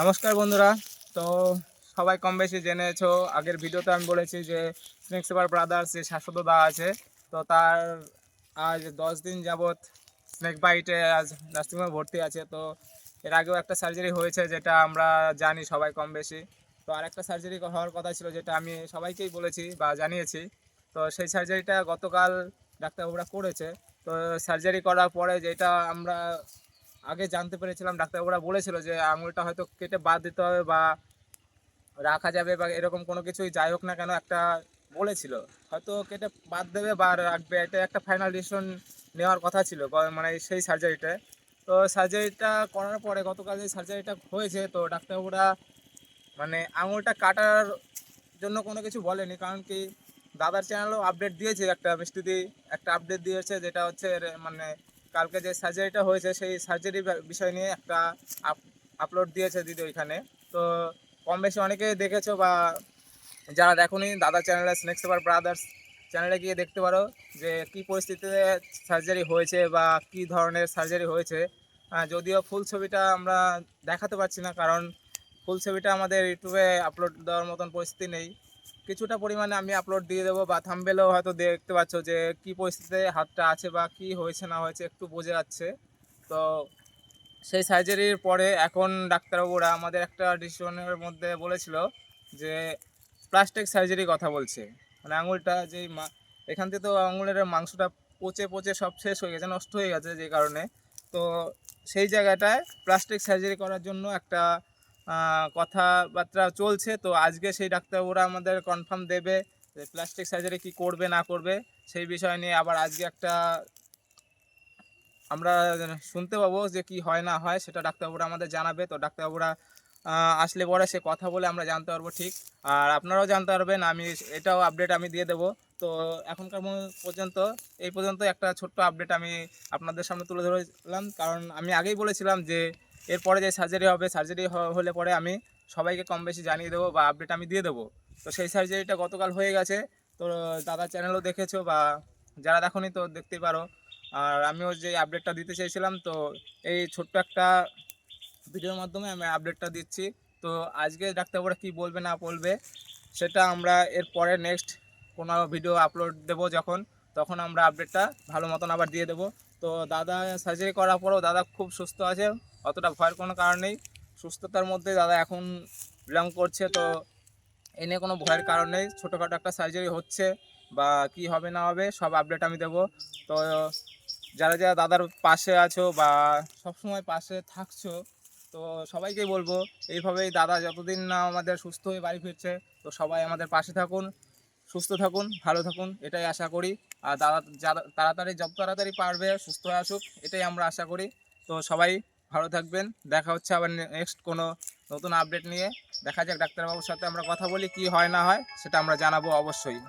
নমস্কার বন্ধুরা। তো সবাই কম বেশি জেনেছো, আগের ভিডিওতে আমি বলেছি যে স্নেক সেভার ব্রাদার্স যে শাশ্বত দা আছে, তো তার আজ দশ দিন যাবৎ স্নেক বাইটে আজ নার্সিংহোমে ভর্তি আছে। তো এর আগেও একটা সার্জারি হয়েছে যেটা আমরা জানি সবাই কম বেশি। তো আরেকটা সার্জারি হওয়ার কথা ছিল যেটা আমি সবাইকেই বলেছি বা জানিয়েছি। তো সেই সার্জারিটা গতকাল ডাক্তারবাবুরা করেছে। তো সার্জারি করার পরে যেটা আমরা আগে জানতে পেরেছিলাম, ডাক্তারবাবুরা বলেছিল যে আঙুলটা হয়তো কেটে বাদ দিতে হবে বা রাখা যাবে বা এরকম কোনো কিছুই, যাই হোক না কেন একটা বলেছিল। হয়তো কেটে বাদ দেবে বা রাখবে, এটা একটা ফাইনাল ডিসিশন নেওয়ার কথা ছিল মানে সেই সার্জারিটা তো সার্জারিটা করার পরে গতকাল যে সার্জারিটা হয়েছে, তো ডাক্তারবাবুরা মানে আঙুলটা কাটার জন্য কোনো কিছু বলেনি, কারণ কি দাদার চ্যানেলও আপডেট দিয়েছে, একটা মিষ্টিদি একটা আপডেট দিয়েছে, যেটা হচ্ছে মানে কালকে যে সার্জারিটা হয়েছে, সেই সার্জারি বিষয় নিয়ে একটা আপলোড দিয়েছে দিদি ওইখানে। তো কম বেশি অনেকেই দেখেছ বা যারা দেখোনি, দাদা চ্যানেলে স্নেক সেভার ব্রাদার্স চ্যানেলে গিয়ে দেখতে পারো যে কি পরিস্থিতিতে সার্জারি হয়েছে বা কি ধরনের সার্জারি হয়েছে। যদিও ফুল ছবিটা আমরা দেখাতে পারছি না, কারণ ফুল ছবিটা আমাদের ইউটিউবে আপলোড দেওয়ার মতন পরিস্থিতি নেই। কিছুটা পরিমাণে আমি আপলোড দিয়ে দেবো বা থাম্বেলেও হয়তো দেখতে পাচ্ছ যে কি পরিস্থিতিতে হাতটা আছে বা কি হয়েছে না হয়েছে, একটু বোঝা যাচ্ছে। তো সেই সার্জারির পরে এখন ডাক্তারবাবুরা আমাদের একটা ডিসিশনের মধ্যে বলেছিল যে প্লাস্টিক সার্জারি কথা বলছে। মানে আঙুলটা যেই এখান থেকে তো আঙুলের মাংসটা পচে পচে সব শেষ হয়ে গেছে, নষ্ট হয়ে গেছে যে কারণে। তো সেই জায়গাটায় প্লাস্টিক সার্জারি করার জন্য একটা কথাবার্তা চলছে, তো আজকে সেই ডাক্তারবাবুরা আমাদের কনফার্ম দেবে প্লাস্টিক সার্জারি কি করবে, না করবে, সেই বিষয় নিয়ে আবার আজকে একটা আমরা শুনতে পাবো যে কি হয়, না হয়, সেটা ডাক্তারবাবুরা আমাদের জানাবে, তো ডাক্তারবাবুরা আসলে পরে সে কথা বলে আমরা জানতে পারব ঠিক। আর আপনারাও জানতে পারবেন, আমি এটাও আপডেট আমি দিয়ে দেবো। তো এখনকার পর্যন্ত, এই পর্যন্ত একটা ছোট্ট আপডেট আমি আপনাদের সামনে তুলে ধরেছিলাম কারণ আমি আগেই বলেছিলাম যে এরপরে যে সার্জারি হবে সার্জারি হলে পরে আমি সবাইকে কম বেশি জানিয়ে দেবো বা আপডেট আমি দিয়ে দেবো। তো সেই সার্জারিটা গতকাল হয়ে গেছে। তো দাদা চ্যানেলও দেখেছ বা যারা দেখোনি তো দেখতেই পারো। আর আমিও যে আপডেটটা দিতে চেয়েছিলাম, তো এই ছোট্ট একটা ভিডিওর মাধ্যমে আমি আপডেটটা দিচ্ছি। তো আজকে ডাক্তারবাবুরা কী বলবে না বলবে, সেটা আমরা এর পরে নেক্সট কোনো ভিডিও আপলোড দেবো যখন, তখন আমরা আপডেটটা ভালো মতন আবার দিয়ে দেবো। তো দাদা সার্জারি করার পরেও দাদা খুব সুস্থ আছে। অতটা ভয়ের কোনো কারণ নেই। সুস্থতার মধ্যে দাদা এখন বিলং করছে, তো এ নিয়ে কোনো ভয়ের কারণ নেই। ছোটোখাটো একটা সার্জারি হচ্ছে বা কি হবে না হবে, সব আপডেট আমি দেবো। তো যারা যারা দাদার পাশে আছো বা সবসময় পাশে থাকছো, তো সবাইকেই বলব, এইভাবেই দাদা যতদিন না আমাদের সুস্থ হয়ে বাড়ি ফিরছে, তো সবাই আমাদের পাশে থাকুন, সুস্থ থাকুন, ভালো থাকুন, এটাই আশা করি। আর দাদা তাড়াতাড়ি, যত তাড়াতাড়ি পারবে সুস্থ হয়ে আসুক, এটাই আমরা আশা করি। তো সবাই ভালো থাকবেন। দেখা হচ্ছে আবার নেক্সট কোনো নতুন আপডেট নিয়ে। দেখা যাক ডাক্তারবাবুর সাথে আমরা কথা বলি, কি হয় না হয়, সেটা আমরা জানাব অবশ্যই।